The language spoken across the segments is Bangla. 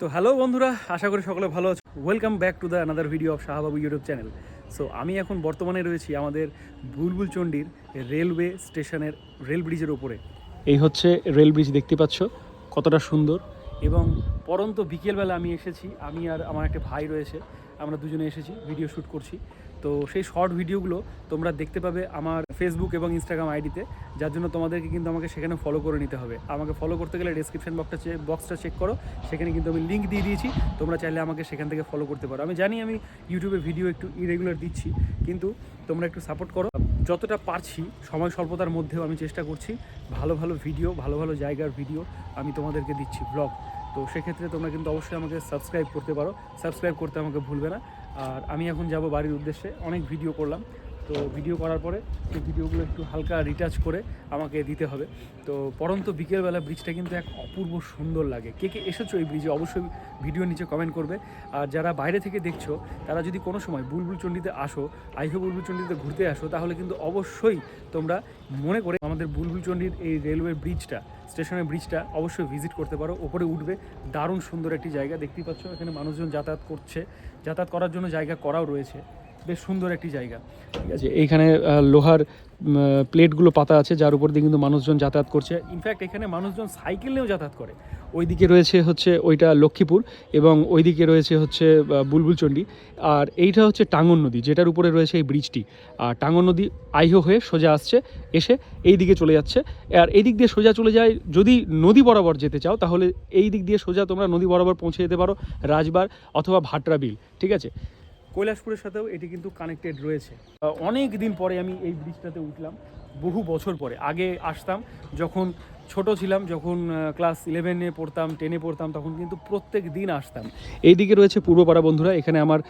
তো হ্যালো বন্ধুরা, আশা করি সকলে ভালো আছো। Welcome back to the another video of Shahbabu YouTube channel so আমি এখন বর্তমানে রয়েছি আমাদের বুলবুল চণ্ডীর রেলওয়ে স্টেশনের রেল ব্রিজের ওপরে এই হচ্ছে রেল ব্রিজ দেখতে পাচ্ছ, কতটা সুন্দর। এবং পরন্ত বিকেলবেলা আমি এসেছি, আমি আর আমার একটা ভাই রয়েছে, আমরা দুজনে এসেছি ভিডিও শ্যুট করছি। তো সেই শর্ট ভিডিওগুলো তোমরা দেখতে পাবে আমার ফেসবুক এবং ইনস্টাগ্রাম আইডিতে যার জন্য তোমাদেরকে কিন্তু আমাকে সেখানে ফলো করে নিতে হবে। আমাকে ফলো করতে গেলে ডিসক্রিপশন বক্সটা চেক বক্সটা চেক করো, সেখানে কিন্তু আমি লিঙ্ক দিয়ে দিয়েছি, তোমরা চাইলে আমাকে সেখান থেকে ফলো করতে পারো। আমি জানি আমি ইউটিউবে ভিডিও একটু ইরেগুলার দিচ্ছি, কিন্তু তোমরা একটু সাপোর্ট করো। যতটা পারছি, সময় স্বল্পতার মধ্যেও আমি চেষ্টা করছি ভালো ভালো ভিডিও ভালো ভালো জায়গার ভিডিও আমি তোমাদেরকে দিচ্ছি ব্লগ তো সেক্ষেত্রে তোমরা কিন্তু অবশ্যই আমাকে সাবস্ক্রাইব করতে পারো। সাবস্ক্রাইব করতে আমাকে ভুলবে না। আর আমি এখন যাব বাড়ির উদ্দেশ্যে। অনেক ভিডিও করলাম। তো ভিডিও করার পরে সেই ভিডিওগুলো একটু হালকা রিটাচ করে আমাকে দিতে হবে। তো পরন্ত বিকেলবেলা ব্রিজটা কিন্তু এক অপূর্ব সুন্দর লাগে। কে কে এসেছ এই ব্রিজে অবশ্যই ভিডিও নিচে কমেন্ট করবে। আর যারা বাইরে থেকে দেখছ, তারা যদি কোনো সময় বুলবুল চণ্ডীতে আসো, আইহো বুলবুল চণ্ডীতে ঘুরতে আসো, তাহলে কিন্তু অবশ্যই তোমরা মনে করে আমাদের বুলবুল চণ্ডীর এই রেলওয়ে ব্রিজটা স্টেশনের ব্রিজটা অবশ্যই ভিজিট করতে পারো। ওপরে উঠবে, দারুণ সুন্দর একটি জায়গা। দেখতেই পাচ্ছ, এখানে মানুষজন যাতায়াত করছে। যাতায়াত করার জন্য জায়গা করাও রয়েছে। বেশ সুন্দর একটি জায়গা। ঠিক আছে, এইখানে লোহার প্লেটগুলো পাতা আছে, যার উপর দিয়ে কিন্তু মানুষজন যাতায়াত করছে। ইনফ্যাক্ট এখানে মানুষজন সাইকেল নিয়েও যাতায়াত করে। ওইদিকে রয়েছে হচ্ছে ওইটা লক্ষ্মীপুর এবং ওইদিকে রয়েছে হচ্ছে বুলবুলচণ্ডী আর এইটা হচ্ছে টাঙ্গন নদী, যেটার উপরে রয়েছে এই ব্রিজটি আর টাঙ্গন নদী আইহো হয়ে সোজা আসছে, এসে এই দিকে চলে যাচ্ছে। আর এই দিক দিয়ে সোজা চলে যায়, যদি নদী বরাবর যেতে চাও, তাহলে এই দিক দিয়ে সোজা তোমরা নদী বরাবর পৌঁছে যেতে পারো রাজবার অথবা ভাটরা বিল, ঠিক আছে? কৈলাসপুরের সাথেও এটি কিন্তু কানেক্টেড রয়েছে। অনেক দিন পরে আমি এই ব্রিজটাতে উঠলাম, বহু বছর পরে। আগে আসতাম, যখন ছোট ছিলাম, যখন ক্লাস ইলেভেনে পড়তাম টেনে পড়তাম, তখন কিন্তু প্রত্যেক দিন আসতাম। এইদিকে রয়েছে পূর্বপাড়া বন্ধুরা, এখানে আমার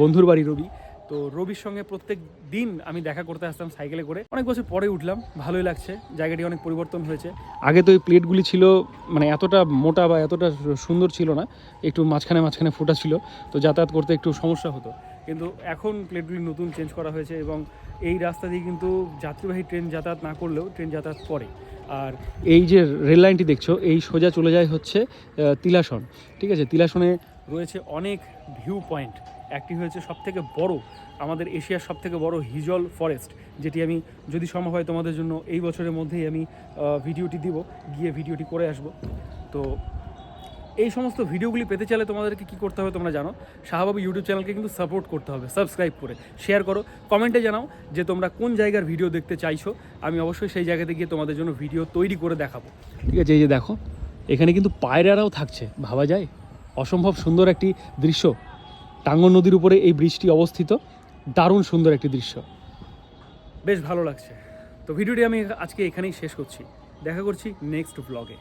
বন্ধুর বাড়ি রবি। তো রবির সঙ্গে প্রত্যেক দিন আমি দেখা করতে আসতাম সাইকেলে করে। অনেক বছর পরে উঠলাম, ভালোই লাগছে, জায়গাটি অনেক পরিবর্তন হয়েছে। আগে তো এই প্লেটগুলি ছিল মানে এতটা মোটা বা এতটা সুন্দর ছিল না, একটু মাঝখানে মাঝখানে ফোটা ছিল, তো যাতায়াত করতে একটু সমস্যা হতো। কিন্তু এখন প্লেটগুলি নতুন চেঞ্জ করা হয়েছে এবং এই রাস্তা দিয়ে কিন্তু যাত্রীবাহী ট্রেন যাতায়াত না করলেও ট্রেন যাতায়াত করে। আর এই যে রেল লাইনটি দেখছ, এই সোজা চলে যায় হচ্ছে তিলাসন। ঠিক আছে, তিলাসনে রয়েছে অনেক ভিউ পয়েন্ট। একটি হয়েছে সবথেকে বড়, আমাদের এশিয়ার সবথেকে বড় হিজল ফরেস্ট, যেটি আমি যদি সম্ভব হয় তোমাদের জন্য এই বছরের মধ্যেই আমি ভিডিওটি দিব, গিয়ে ভিডিওটি করে আসব। তো এই সমস্ত ভিডিওগুলি পেতে চাইলে তোমাদেরকে কি করতে হবে তোমরা জানো? শাহবাবু ইউটিউব চ্যানেলকে কিন্তু সাপোর্ট করতে হবে সাবস্ক্রাইব করে। শেয়ার করো কমেন্টে জানাও যে তোমরা কোন জায়গার ভিডিও দেখতে চাইছো। আমি অবশ্যই সেই জায়গাতে গিয়ে তোমাদের জন্য ভিডিও তৈরি করে দেখাবো। ঠিক আছে, এই যে দেখো, এখানে কিন্তু পায়রারাও থাকছে, ভাবা যায়? অসম্ভব সুন্দর একটি দৃশ্য। টাঙ্গন নদীর উপরে এই ব্রিজটি অবস্থিত। দারুণ সুন্দর একটি দৃশ্য। বেশ ভালো লাগছে। তো ভিডিওটি আমি আজকে এখানেই শেষ করছি। দেখা করছি নেক্সট ব্লগে